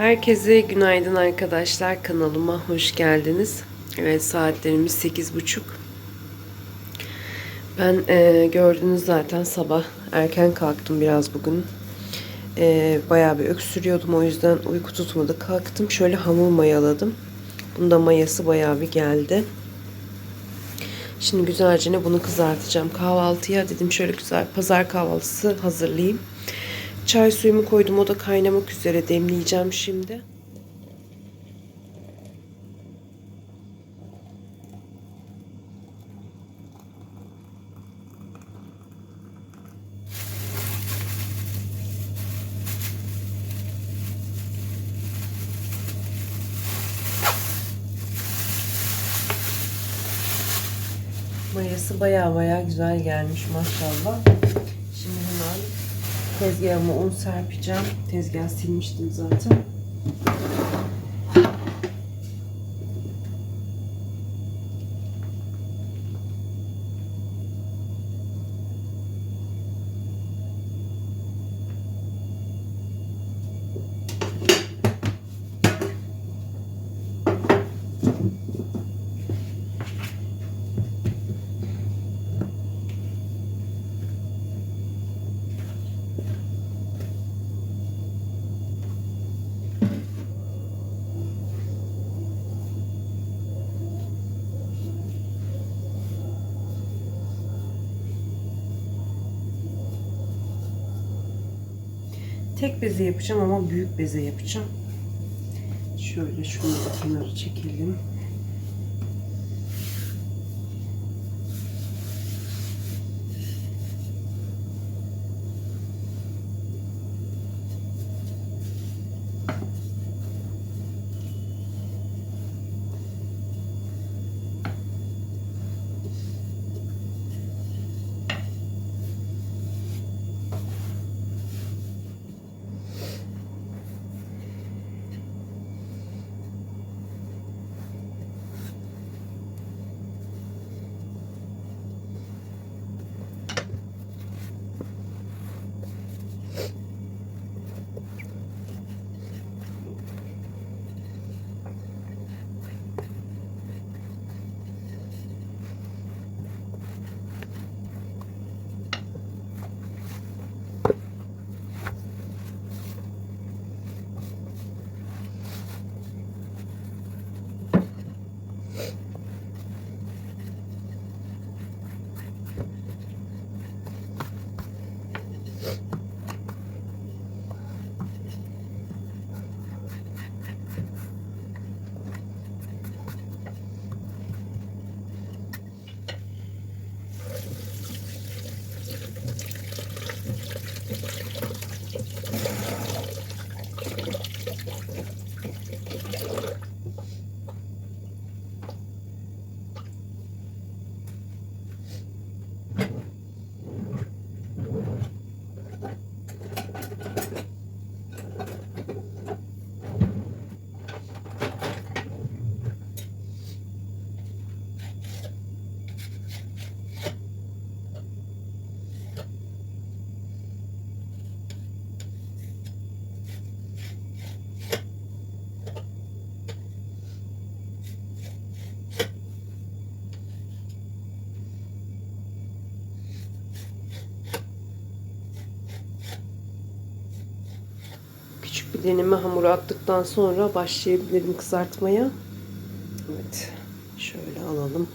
Herkese günaydın arkadaşlar. Kanalıma hoş geldiniz. Evet saatlerimiz sekiz buçuk. Ben e, gördünüz zaten sabah erken kalktım biraz bugün. E, bayağı bir öksürüyordum o yüzden uyku tutmadı. Kalktım şöyle hamur mayaladım. Bunda mayası bayağı bir geldi. Şimdi güzelce ne bunu kızartacağım. Kahvaltıya dedim şöyle güzel pazar kahvaltısı hazırlayayım. Çay suyumu koydum. O da kaynamak üzere. Demleyeceğim şimdi. Mayası baya baya güzel gelmiş maşallah. Tezgahıma un serpeceğim. Tezgah silmiştim zaten. Tek beze yapacağım ama büyük beze yapacağım. Şöyle şunu da kenara çekelim. Deneme hamuru attıktan sonra başlayabilirim kızartmaya. Evet. Şöyle alalım.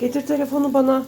Getir telefonu bana.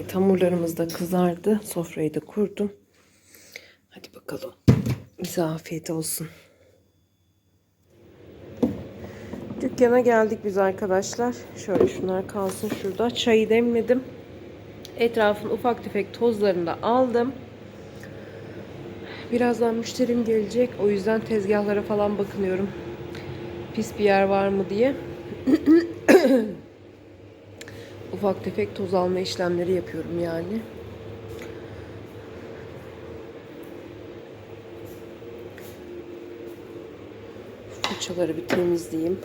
Ve hamurlarımız da kızardı. Sofrayı da kurdum. Hadi bakalım. Bize afiyet olsun. Dükkana geldik biz arkadaşlar. Şöyle şunlar kalsın şurada. Çayı demledim. Etrafın ufak tefek tozlarını da aldım. Birazdan müşterim gelecek. O yüzden tezgahlara falan bakınıyorum. Pis bir yer var mı diye. ufak tefek toz alma işlemleri yapıyorum yani. Fırçaları bir temizleyeyim.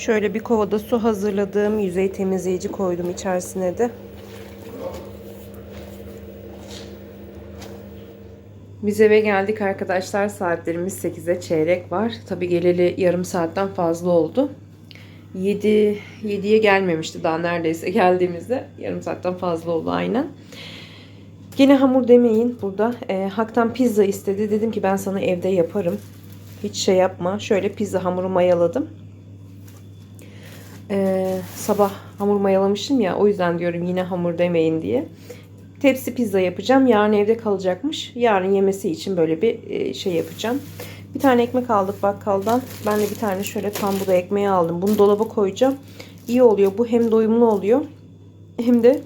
Şöyle bir kovada su hazırladığım yüzey temizleyici koydum içerisine de. Biz eve geldik arkadaşlar. Saatlerimiz 8'e çeyrek var. Tabi geleli yarım saatten fazla oldu. 7 7'ye gelmemişti daha neredeyse geldiğimizde. Yarım saatten fazla oldu aynen. Yine hamur demeyin burada. E, Hak'tan pizza istedi. Dedim ki ben sana evde yaparım. Hiç şey yapma. Şöyle pizza hamuru mayaladım. Ee, sabah hamur mayalamışım ya o yüzden diyorum yine hamur demeyin diye. Tepsi pizza yapacağım. Yarın evde kalacakmış. Yarın yemesi için böyle bir e, şey yapacağım. Bir tane ekmek aldık bakkaldan. Ben de bir tane şöyle tam buda ekmeği aldım. Bunu dolaba koyacağım. İyi oluyor. Bu hem doyumlu oluyor. Hem de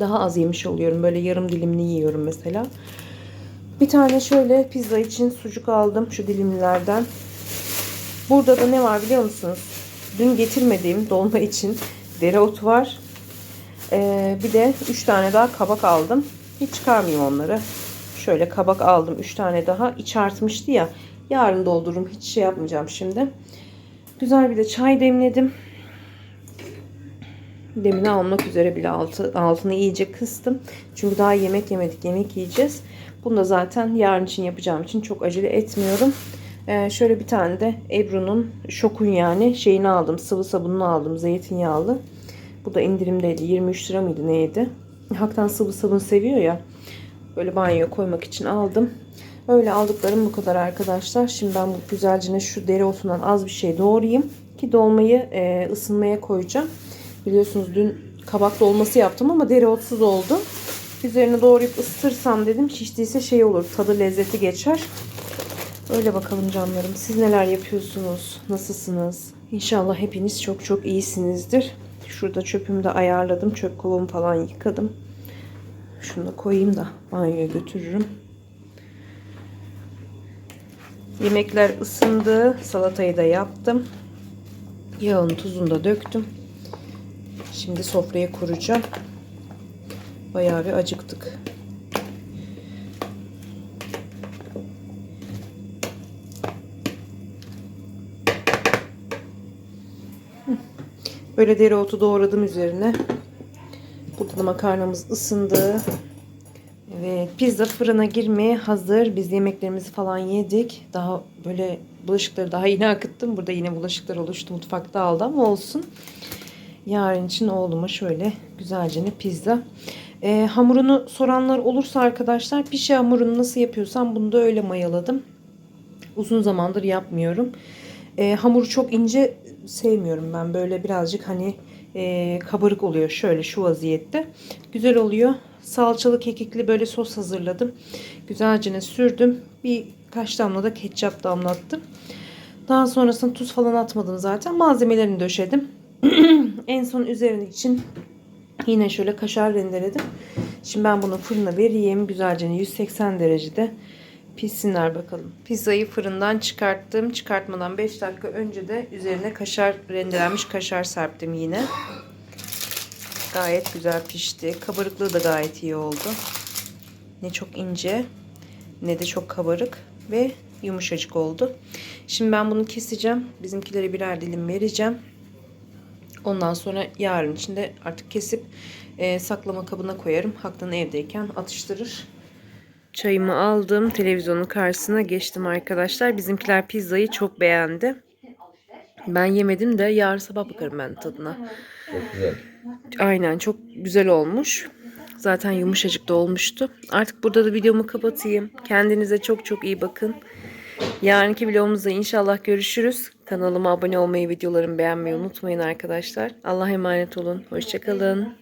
daha az yemiş oluyorum. Böyle yarım dilimli yiyorum mesela. Bir tane şöyle pizza için sucuk aldım. Şu dilimlilerden. Burada da ne var biliyor musunuz? Dün getirmediğim dolma için dereotu var. Ee, bir de 3 tane daha kabak aldım. Hiç çıkarmayayım onları. Şöyle kabak aldım 3 tane daha. İç artmıştı ya. Yarın doldururum. Hiç şey yapmayacağım şimdi. Güzel bir de çay demledim. Demini almak üzere bile altı, altını iyice kıstım. Çünkü daha yemek yemedik. Yemek yiyeceğiz. Bunu da zaten yarın için yapacağım için çok acele etmiyorum. Ee, şöyle bir tane de Ebru'nun şokun yani şeyini aldım. Sıvı sabununu aldım. Zeytinyağlı. Bu da indirimdeydi. 23 lira mıydı neydi? Haktan sıvı sabun seviyor ya. Böyle banyoya koymak için aldım. Öyle aldıklarım bu kadar arkadaşlar. Şimdi ben bu güzelce şu dereotundan az bir şey doğrayayım. Ki dolmayı e, ısınmaya koyacağım. Biliyorsunuz dün kabak dolması yaptım ama dereotsuz oldu. Üzerine doğrayıp ısıtırsam dedim. Şiştiyse şey olur. Tadı lezzeti geçer. Öyle bakalım canlarım. Siz neler yapıyorsunuz? Nasılsınız? İnşallah hepiniz çok çok iyisinizdir. Şurada çöpümü de ayarladım. Çöp kovumu falan yıkadım. Şunu da koyayım da banyoya götürürüm. Yemekler ısındı. Salatayı da yaptım. Yağını tuzunu da döktüm. Şimdi sofraya kuracağım. Bayağı bir acıktık. Böyle dereotu doğradım üzerine. Burada da makarnamız ısındı. Evet, pizza fırına girmeye hazır. Biz yemeklerimizi falan yedik. Daha böyle bulaşıkları daha yine akıttım. Burada yine bulaşıklar oluştu. Mutfakta aldı ama olsun. Yarın için oğluma şöyle güzelce ne pizza. Ee, hamurunu soranlar olursa arkadaşlar pişi hamurunu nasıl yapıyorsam bunu da öyle mayaladım. Uzun zamandır yapmıyorum. Ee, hamuru çok ince sevmiyorum ben. Böyle birazcık hani e, kabarık oluyor. Şöyle şu vaziyette. Güzel oluyor. Salçalı kekikli böyle sos hazırladım. Güzelce sürdüm. Birkaç damla da ketçap damlattım. Daha sonrasında tuz falan atmadım zaten. Malzemelerini döşedim. en son üzerine için yine şöyle kaşar rendeledim. Şimdi ben bunu fırına vereyim. Güzelce 180 derecede pişsinler bakalım. Pizzayı fırından çıkarttım. Çıkartmadan 5 dakika önce de üzerine kaşar rendelenmiş kaşar serptim yine. Gayet güzel pişti. Kabarıklığı da gayet iyi oldu. Ne çok ince ne de çok kabarık ve yumuşacık oldu. Şimdi ben bunu keseceğim. Bizimkilere birer dilim vereceğim. Ondan sonra yarın içinde artık kesip e, saklama kabına koyarım. Haktan evdeyken atıştırır. Çayımı aldım. Televizyonun karşısına geçtim arkadaşlar. Bizimkiler pizzayı çok beğendi. Ben yemedim de yarın sabah bakarım ben tadına. Çok güzel. Aynen çok güzel olmuş. Zaten yumuşacık da olmuştu. Artık burada da videomu kapatayım. Kendinize çok çok iyi bakın. Yarınki vlogumuzda inşallah görüşürüz. Kanalıma abone olmayı, videolarımı beğenmeyi unutmayın arkadaşlar. Allah'a emanet olun. Hoşçakalın.